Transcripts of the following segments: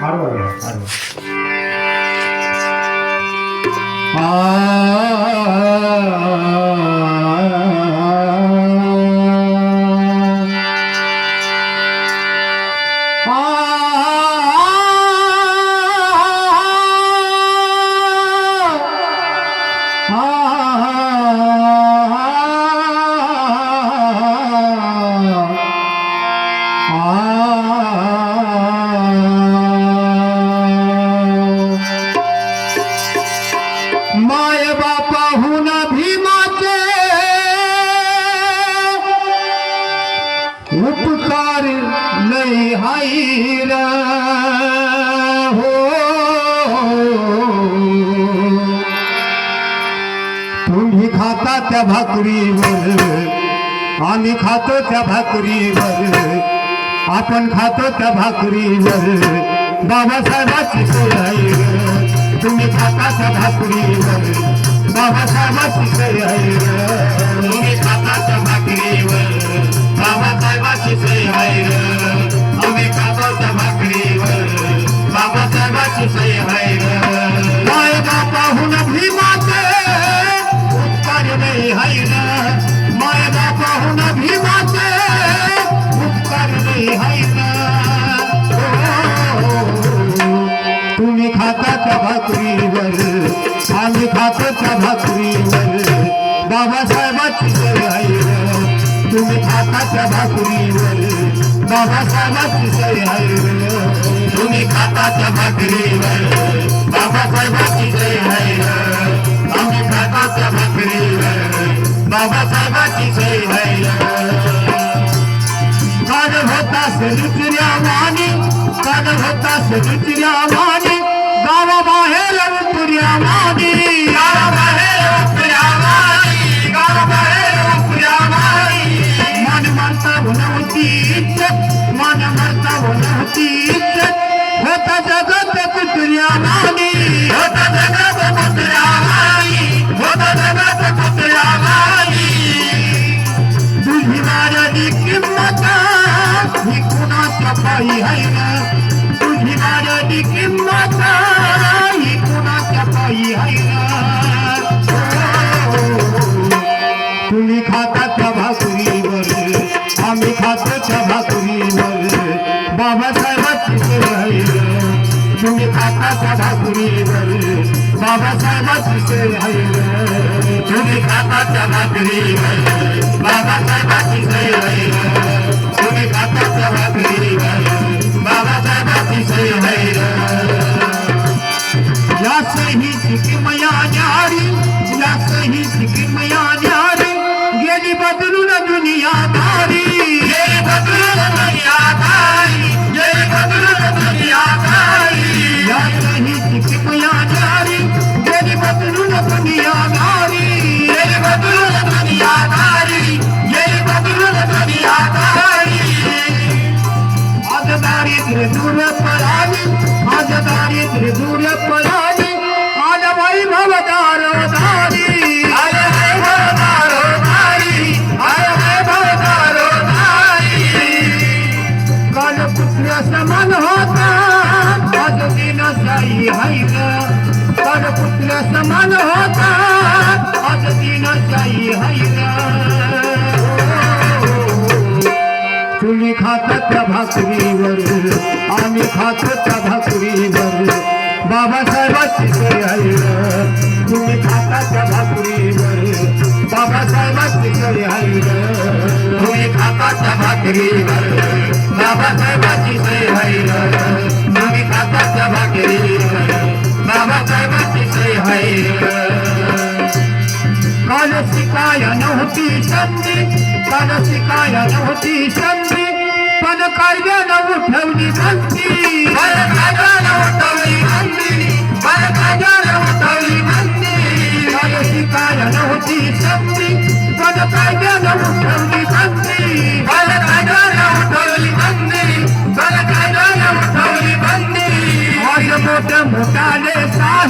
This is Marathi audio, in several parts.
હારવા હારવા तुम्ही खाता त्या भाकरीवर. आम्ही खातो त्या भाकरीवर. आपण खातो त्या भाकरीवर. बाबासाहेबाची सोय तुम्ही खाता त्या भाकरीवर. बाबासाहेबाची सोय तुम्ही खाता त्या भाकरीवर. बाबासाहेबाची सोय आहे ग. आम्ही खातो त्या भाकरीवर. बाबासाहेबाची सोय तुम्ही खाता भाकरीवर आम्ही खातो भाकरीवर. बाबासाहेबाची सोय आहे. तुम्ही खाता भाकरीवर बाबासाहेबाची सोय आहे. तुम्ही खाता भाकरीवर बाबासाहेबाची सोय आहे. आम्ही भाकरीवर बाबासाहेबाची आहे. कान होता दुसऱ्या माने कान होता दुसऱ्या माने गावाबाहेर उतऱ्या माने गावाबाहेर कुणाच्या पायी आहे ना तुझी माझी किंमत ही कुणाच्या पायी आहे ना तुम्ही खाता त्या भाकरीवर आम्ही खातो त्या भाकरीवर बाबासाहेबाची सोय आहे ग. तुम्ही खाता त्या भाकरीवर बाबासाहेबाची सोय आहे ग. तुम्ही खाता त्या भाकरीवर बाबासाहेबाची सोय बदलून दुनिया दारी गेली बदलून दुनिया दारी गेली बदलून दुनिया दारी या सही सिक्किमया न्यारी गेली बदलून दुनिया दारी गेली बदलून दुनिया दारी गेली बदलून दुनिया दारी आज दारिद्र्य दूर पळाली आज दारिद्र्य दूर पळाली दिन हाय हैर काल पुत्र समान होता. आज दिन साई हैर तुम्ही खात त्या भाकरीवर आम्ही खात त्या भाकरीवर. बाबासाहेबाची सोय आहे तुम्ही खाता त्या भाकरीवर बाबासाहेबाची सोय आहे तुम्ही खाता त्या भाकरीवर बाबासाहेबाची सोय काल शिकाय नव्हती संधी काल शिकाय नव्हती संधी पण कायद्यानं उठवली बंदी पण कायद्यानं उठवली बंदी पण कायद्यानं उठवली बंदी काल शिकाय नव्हती संधी पण कायद्यानं उठवली बंदी पण कायद्यानं उठवली बंदी पण कायद्यानं उठवली बंदी आज मोठ मोठाले साहेब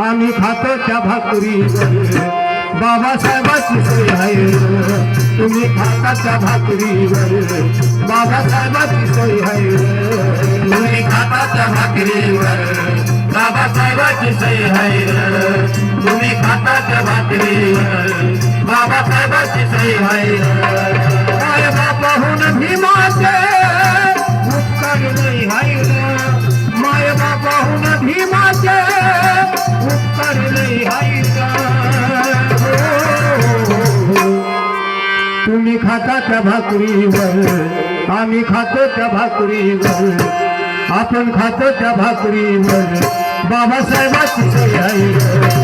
आम्ही खातो त्या भाकरी बाबासाहेबाची सोय आहे तुम्ही खाता त्या भाकरीवर बाबासाहेबाची सोय आहे तुम्ही खाता त्या भाकरीवर बाबासाहेबाची सही आहे तुम्ही खाता त्या भाकरीवर बाबासाहेबाची सही आहे काय बापाहून भीमाचे उपकार नाही हाय माय बापाहून भीमाचे तुम्ही खाता त्या भाकरीवर आम्ही खातो त्या भाकरीवर. आपण खातो त्या भाकरीवर. बाबासाहेबाची सोय आहे.